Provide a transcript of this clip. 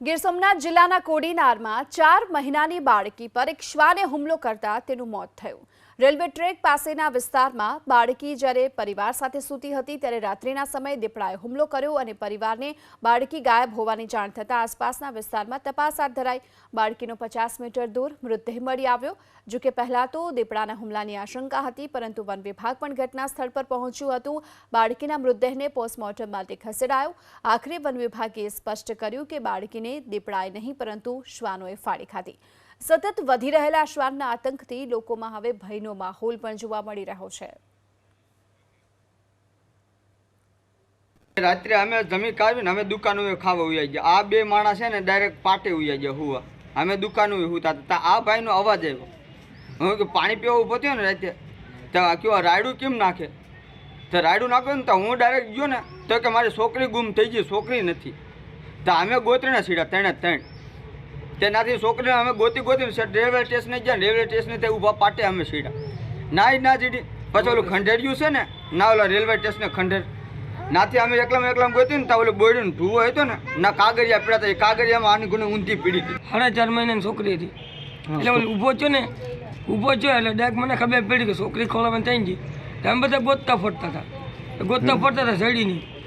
ગીર સોમનાથ જિલ્લાના કોડીનારમાં ચાર મહિનાની બાળકી પર એક શ્વાને હુમલો કરતા તેનું મોત થયું. રેલવે ટ્રેક પાસેના વિસ્તારમાં બાળકી જ્યારે પરિવાર સાથે સૂતી હતી ત્યારે રાત્રિના સમયે દીપડાએ હુમલો કર્યો અને પરિવારને બાળકી ગાયબ હોવાની જાણ થતાં આસપાસના વિસ્તારમાં તપાસ હાથ ધરાઈ. બાળકીનો પચાસ મીટર દૂર મૃતદેહ મળી આવ્યો, જો કે પહેલા તો દીપડાના હુમલાની આશંકા હતી, પરંતુ વન વિભાગ પણ ઘટના સ્થળ પર પહોંચ્યું હતું. બાળકીના મૃતદેહને પોસ્ટમોર્ટમ માટે ખસેડાયો. આખરે વન વિભાગે સ્પષ્ટ કર્યું કે બાળકીને દીપડાએ નહીં, પરંતુ શ્વાનોએ ફાડી ખાધી. સતત વધી રહેલા શ્વાનના આતંકથી લોકોમાં હવે ભયનો માહોલ પણ જોવા મળી રહ્યો છે. રાત્રે અમે જમી કાઢીને અમે દુકાન ખાવા ઉયા ગયા. આ બે માણસ છે ને ડાયરેક્ટ પાટે ઉયા ગયા હુવા. અમે દુકાન હુતા હતા. આ ભાઈનો અવાજ આવ્યો. હું કે પાણી પીવા ઊભો થયો ને રાતે, તો કયો રાયડું કેમ નાખે? તો રાયડું નાખ્યું ને તો હું ડાયરેક્ટ ગયો ને, તો કે મારી છોકરી ગુમ થઈ ગઈ, છોકરી નથી. તો અમે ગોતરીને સીડા ત્રણે ત્રણ. તેનાથી છોકરીને અમે ગોતી ગોતી રેલવે સ્ટેશને ગયા રેલવે સ્ટેશને તે ઊભા પાટે અમે સીડા ના ના જીડી પછી ઓલું ખંડેરિયું છે ને ના ઓલા રેલવે સ્ટેશને ખંડેર. નાથી અમે એકલામાં એકલામ ગોતી ને તો ઓલું બોયડું ધુવો હતો ને ના કાગરિયા પીડા હતા. એ કાગરિયામાં આની ગુણે ઊંધી પીડી હતી. સાડા ચાર મહિનાની છોકરી હતી. એટલે ઓલું ઊભો છો ને ઊભો છો એટલે ડાયરેક્ટ મને ખબર પડી કે છોકરી ખોળામાં થઈ ગઈ. અમે બધા ગોતતા ફરતા હતા. ગોતતા ફરતા હતા શેરડીની